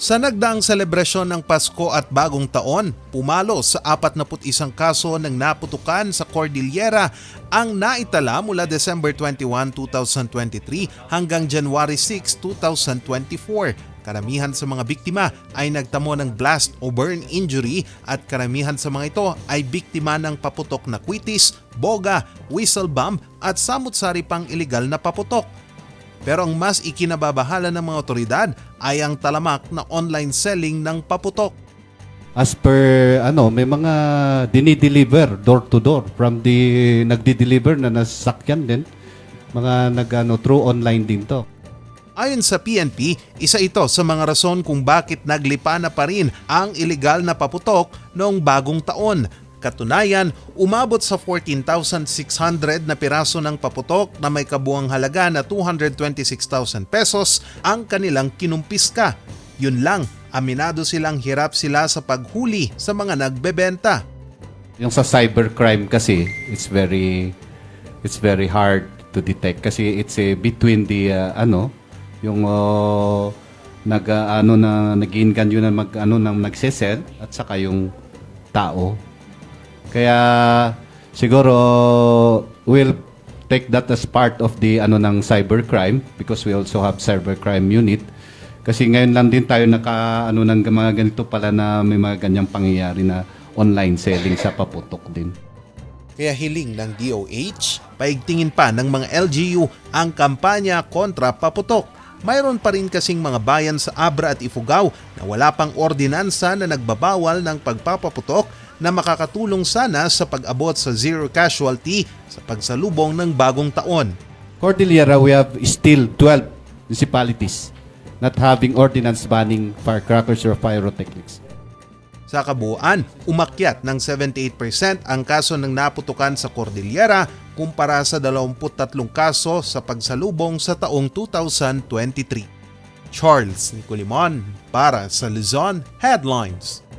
Sa nagdaang selebrasyon ng Pasko at Bagong Taon, pumalo sa 41 kaso ng naputukan sa Cordillera ang naitala mula December 21, 2023 hanggang January 6, 2024. Karamihan sa mga biktima ay nagtamo ng blast o burn injury at karamihan sa mga ito ay biktima ng paputok na kwitis, boga, whistle bomb at samut-sari pang iligal na paputok. Pero ang mas ikinababahala ng mga otoridad ay ang talamak na online selling ng paputok. As per ano, may mga dinideliver door to door from the nagdi-deliver na nasakyan din. Mga nagano through online din to. Ayon sa PNP, isa ito sa mga rason kung bakit naglipa na pa rin ang ilegal na paputok noong bagong taon. Katunayan, umabot sa 14,600 na piraso ng paputok na may kabuang halaga na 226,000 pesos ang kanilang kinumpiska. Yun lang, aminado silang hirap sila sa paghuli sa mga nagbebenta. Yung sa cybercrime kasi, it's very it's very hard to detect kasi it's a between the uh, ano, yung uh, nag uh, ano na nag-inganyo na mag ano nang nagsesell at saka yung tao. Kaya siguro we'll take that as part of the ano ng cybercrime because we also have cybercrime unit. Kasi ngayon lang din tayo naka ano ng mga ganito pala na may mga ganyang pangyayari na online selling sa paputok din. Kaya hiling ng DOH, paigtingin pa ng mga LGU ang kampanya kontra paputok. Mayroon pa rin kasing mga bayan sa Abra at Ifugao na wala pang ordinansa na nagbabawal ng pagpapaputok na makakatulong sana sa pag-abot sa zero casualty sa pagsalubong ng bagong taon. Cordillera, we have still 12 municipalities not having ordinance banning firecrackers or pyrotechnics. Sa kabuuan, umakyat ng 78% ang kaso ng naputukan sa Cordillera kumpara sa 23 kaso sa pagsalubong sa taong 2023. Charles Nicolimon para sa Luzon Headlines.